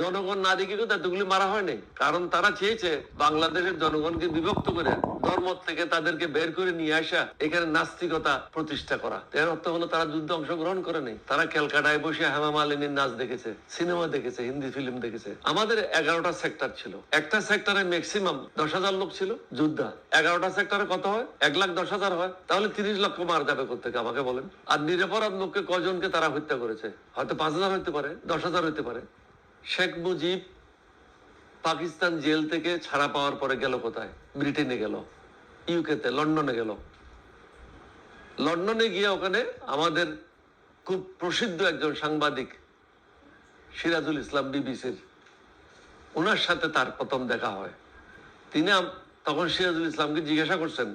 জনগণ না দেখে কিন্তু এতগুলি মারা হয়নি। কারণ তারা চেয়েছে বাংলাদেশের জনগণকে বিভক্ত করে ধর্ম থেকে তাদেরকে বের করে নিয়ে আসা, এখানে নাস্তিকতা প্রতিষ্ঠা করা। এর অর্থ হলো তারা যুদ্ধে অংশগ্রহণ করে নেই। তারা ক্যালকাটায় বসে হেমা মালিনীর নাচ দেখেছে, সিনেমা দেখেছে, হিন্দি ফিল্ম দেখেছে। আমাদের এগারোটা সেক্টর ছিল। একটা সেক্টরে ম্যাক্সিমাম দশ হাজার লোক ছিল যোদ্ধা। এগারোটা সেক্টরে কত হয়? এক লাখ দশ হাজার হয়। তাহলে তিরিশ লক্ষ মার যাবে কোথেকে আমাকে বলেন। আর নিরপরাধ লোককে কজনকে তারা হত্যা করেছে? হয়তো পাঁচ হাজার হতে পারে, দশ হাজার হতে পারে। শেখ মুজিব পাকিস্তান জেল থেকে ছাড়া পাওয়ার পরে গেল কোথায়? ব্রিটেনে গেল, ইউকেতে, লন্ডনে গেল। লন্ডনে গিয়ে ওখানে আমাদের খুব প্রসিদ্ধ একজন সাংবাদিক, সিরাজুল ইসলাম বিবিসির ওনার সাথে তার প্রথম দেখা হয়। তিনি তখন সিরাজুল ইসলামকে জিজ্ঞাসা করছেন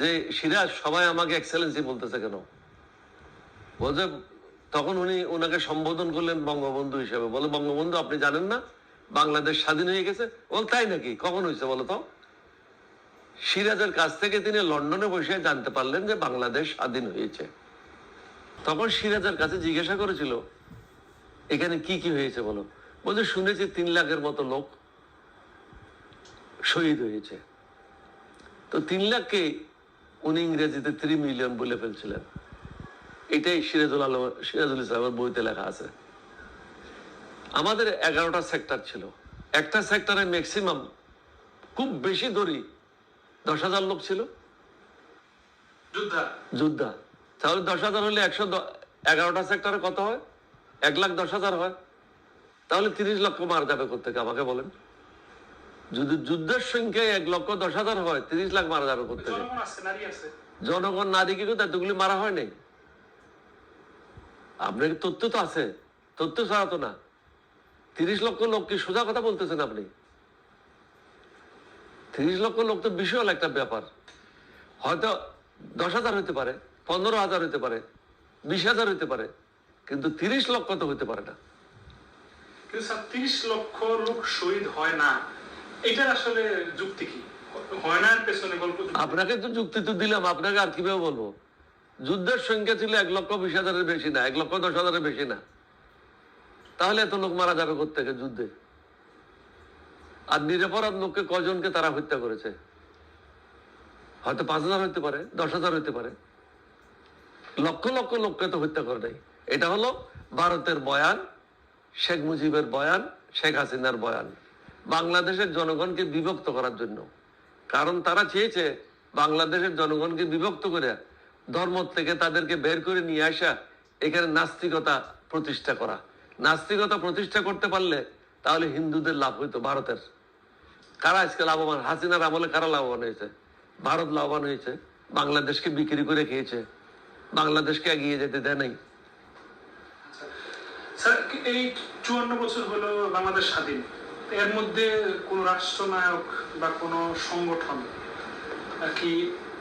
যে, সিরাজ, সবাই আমাকে এক্সেলেন্সি বলতেছে কেন? বলছে তখন উনি ওনাকে সম্বোধন করলেন বঙ্গবন্ধু হিসেবে। বলে, বঙ্গবন্ধু, আপনি জানেন না? বাংলাদেশ স্বাধীন হয়ে গেছে? বল, তাই নাকি? কখন হয়েছে বলো তো? সিরাজের কাছ থেকে তিনি লন্ডনে বসে জানতে পারলেন যে বাংলাদেশ স্বাধীন হয়েছে। তখন সিরাজের কাছে জিজ্ঞাসা করেছিল, এখানে কি কি হয়েছে বলো? বলছে, শুনেছি তিন লাখের মতো লোক শহীদ হয়েছে। তো তিন লাখকে উনি ইংরেজিতে থ্রি মিলিয়ন বলে ফেলছিলেন। এটাই সিরাজুল আলম সিরাজুল ইসলামের বইতে লেখা আছে। আমাদের এগারোটা সেক্টর ছিল। একটা সেক্টরে ম্যাক্সিমাম খুব বেশি ধরি দশ হাজার লোক ছিল। যোদ্ধা। তাহলে দশ হাজার হলে একশো এগারোটা সেক্টরে কত হয়? এক লাখ দশ হাজার হয়। তাহলে তিরিশ লক্ষ মার যাবে কোথেকে আমাকে বলেন। যদি যুদ্ধের সংখ্যায় এক লক্ষ দশ হাজার হয় তিরিশ লাখ মারা যাবে কোথেকে জনগণ নারী কিন্তু এতগুলি মারা হয় নাই। আপনার তথ্য তো আছে। তথ্য ছাড়া তো না। তিরিশ লক্ষ লোক কি সোজা কথা বলতেছেন আপনি? তিরিশ লক্ষ লোক তো বিশাল একটা ব্যাপার। হয়তো দশ হাজার হতে পারে পনেরো হাজার হতে পারে বিশ হাজার হতে পারে কিন্তু তিরিশ লক্ষ তো হতে পারে না। তিরিশ লক্ষ লোক শহীদ হয় না এটার আসলে যুক্তি কি? হয় না পেছনে গল্প আপনাকে তো যুক্তি তো দিলাম আপনাকে আর কীভাবে বলব? যুদ্ধের সংখ্যা ছিল এক লক্ষ বিশ হাজারের বেশি না, এক লক্ষ দশ হাজারের বেশি না। তাহলে এত লোক মারা যাবে কোথেকে যুদ্ধে? আর নিরপরাধ লোককে কজনকে তারা হত্যা করেছে? হয়তো পাঁচ হাজার হতে পারে, দশ হাজার হতে পারে। লক্ষ লক্ষ লোককে তো হত্যা করে নাই। এটা হলো ভারতের বয়ান, শেখ মুজিবের বয়ান, শেখ হাসিনার বয়ান। বাংলাদেশের জনগণকে বিভক্ত করার জন্য। কারণ তারা চেয়েছে বাংলাদেশের জনগণকে বিভক্ত করে ধর্ম থেকে তাদেরকে বের করে নিয়ে আসা এখানে নাস্তিকতা প্রতিষ্ঠা করা। নাস্তিকতা প্রতিষ্ঠা করতে পারলে তাহলে হিন্দুদের লাভ হইতো ভারতের। কারা আজকে লাভবান? হাসিনার আমলে কারা লাভবান হয়েছে? ভারত লাভবান হয়েছে। বাংলাদেশকে বিক্রি করে খেয়েছে। বাংলাদেশকে এগিয়ে যেতে দেয় নাই। এই চুয়ান্ন বছর হলো বাংলাদেশ স্বাধীন। এর মধ্যে কোন রাষ্ট্রনায়ক বা কোন সংগঠন আর কি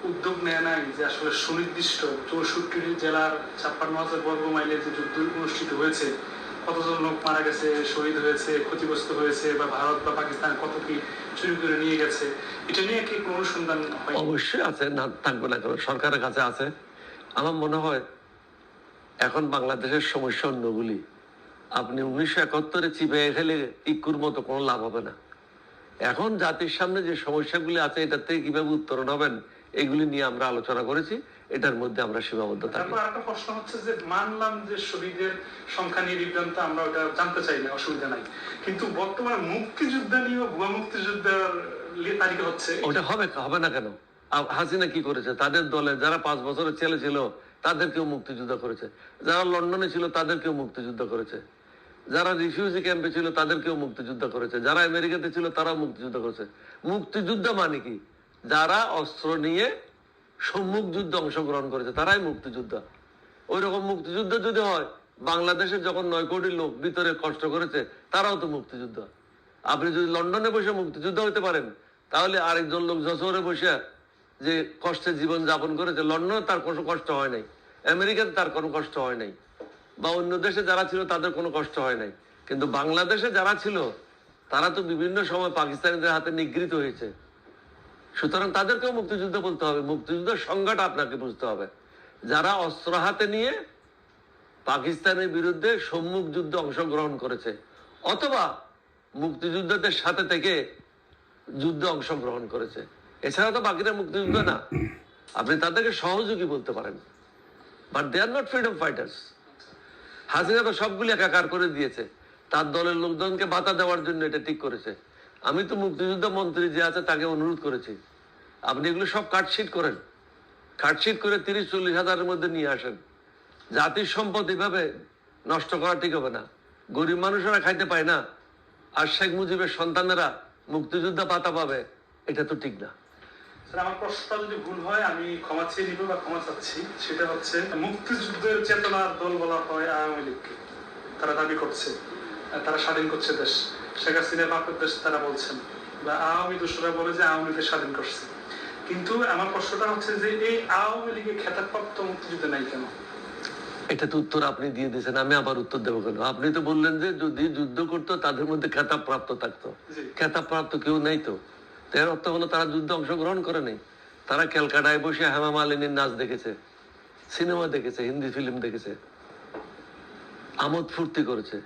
উদ্যোগ নেয় নাই যে আসলে সুনির্দিষ্ট চৌষট্টি জেলার ছাপ্পান্ন হাজার বর্গ মাইলে যে যুদ্ধ অনুষ্ঠিত হয়েছে, কতজন লোক মারা গেছে, শহীদ হয়েছে, ক্ষতিগ্রস্ত হয়েছে, বা ভারত বা পাকিস্তান কত কি চুরি করে নিয়ে গেছে, এটা নিয়ে কি কোনো অনুসন্ধান অবশ্যই আছে, না, থাকবে না সরকারের কাছে আছে। আমার মনে হয় এখন বাংলাদেশের সমস্যা অন্যগুলি। আপনি উনিশশো একাত্তরে চিপে খেলে ইকুর মতো কোনো লাভ হবে না। এখন জাতির সামনে যে সমস্যাগুলি আছে এটা থেকে কীভাবে উত্তরণ হবেন এগুলি নিয়ে আমরা আলোচনা করেছি এটার মধ্যে আমরা সীমাবদ্ধ থাকি। তারপর একটা প্রশ্ন হচ্ছে যে মানলাম যে শহীদের সংখ্যা নিয়ে বিভ্রান্ত আমরা ওটা জানতে চাই না অসুবিধা নাই। কিন্তু বর্তমানে মুক্তিযুদ্ধ নিয়ে ভুয়া মুক্তিযুদ্ধের তালিকা হচ্ছে। ওটা হবে হবে না কেন? হাসিনা কি করেছে? তাদের দলে যারা পাঁচ বছরের ছেলে ছিল তাদেরকেও মুক্তিযুদ্ধ করেছে। যারা লন্ডনে ছিল তাদেরকেও মুক্তিযুদ্ধ করেছে। যারা রিফিউজি ক্যাম্পে ছিল তাদেরকেও মুক্তিযুদ্ধ করেছে। যারা আমেরিকাতে ছিল তারাও মুক্তিযুদ্ধ করেছে। মুক্তিযুদ্ধ মানে কি? যারা অস্ত্র নিয়ে সম্মুখ যুদ্ধে অংশগ্রহণ করেছে, তারাই মুক্তিযুদ্ধ। ওই রকম মুক্তিযুদ্ধ যদি হয় বাংলাদেশে যখন নয় কোটি লোক ভিতরে কষ্ট করেছে, তারাও তো মুক্তিযুদ্ধ। আপনি যদি লন্ডনে বসে মুক্তিযুদ্ধ হতে পারেন, তাহলে আরেকজন লোক যশোরে বসে যে কষ্টে জীবন যাপন করেছে, লন্ডনে তার কোনো কষ্ট হয় নাই, আমেরিকাতে তার কোনো কষ্ট হয় নাই, বা অন্য দেশে যারা ছিল তাদের কোনো কষ্ট হয় নাই। কিন্তু বাংলাদেশে যারা ছিল, তারা তো বিভিন্ন সময় পাকিস্তানিদের হাতে নিগৃহীত হয়েছে। সুতরাং তাদেরকেও মুক্তিযুদ্ধ বলতে হবে। মুক্তিযুদ্ধের সংজ্ঞাটা আপনাকে বুঝতে হবে। যারা অস্ত্র হাতে নিয়ে পাকিস্তানের বিরুদ্ধে সম্মুখ যুদ্ধে অংশগ্রহণ করেছে, অথবা মুক্তিযোদ্ধাদের সাথে থেকে যুদ্ধে অংশগ্রহণ করেছে, এছাড়া তো বাকিরা মুক্তিযুদ্ধ না। আপনি তাদেরকে সহযোগী বলতে পারেন। But they are not freedom fighters Hasina তো সবগুলি একাকার করে দিয়েছে। তার দলের লোকজনকে বাতা দেওয়ার জন্য এটা ঠিক করেছে। আমি তো মুক্তিযুদ্ধ মন্ত্রী যে আছে তাকে অনুরোধ করেছি। আপনি এগুলো সব কাটশিট করেন। কাটশিট করে তিরিশ, চল্লিশ হাজারের মধ্যে নিয়ে আসেন। জাতির সম্পদ এভাবে নষ্ট করা ঠিক হবে না। গরিব মানুষেরা খাইতে পায় না। আর শেখ মুজিবের সন্তানেরা মুক্তিযোদ্ধা পাতা পাবে, এটা তো ঠিক না। আমার প্রশ্নটা যদি ভুল হয়, আমি ক্ষমা চেয়ে নিব বা ক্ষমা চাচ্ছি। সেটা হচ্ছে, মুক্তিযুদ্ধের চেতনার দল বলা হয় আওয়ামী লীগকে। তারা দাবি করছে, তারা স্বাধীন করছে দেশ। শেখ হাসিনা বাপের তারা বলছেন বা আওয়ামী দোষরা বলে যে আওয়ামী লীগকে স্বাধীন করছে। কিন্তু আমার প্রশ্নটা হচ্ছে যে এই আওয়ামী লীগের খেতাবপ্রাপ্ত মুক্তিযুদ্ধ নাই কেন? এটা তো উত্তর আপনি দিয়ে দিয়েছেন আমি আবার উত্তর দেবো কেন? আপনি তো বললেন যে যদি যুদ্ধ করতো তাদের মধ্যে খেতাব প্রাপ্ত থাকতো। খেতাব প্রাপ্ত কেউ নেই তো। তো এর অর্থ হলো তারা যুদ্ধে অংশগ্রহণ করে নাই। তারা ক্যালকাটায় বসে হেমা মালিনীর নাচ দেখেছে সিনেমা দেখেছে হিন্দি ফিল্ম দেখেছে আমোদ ফুর্তি করেছে।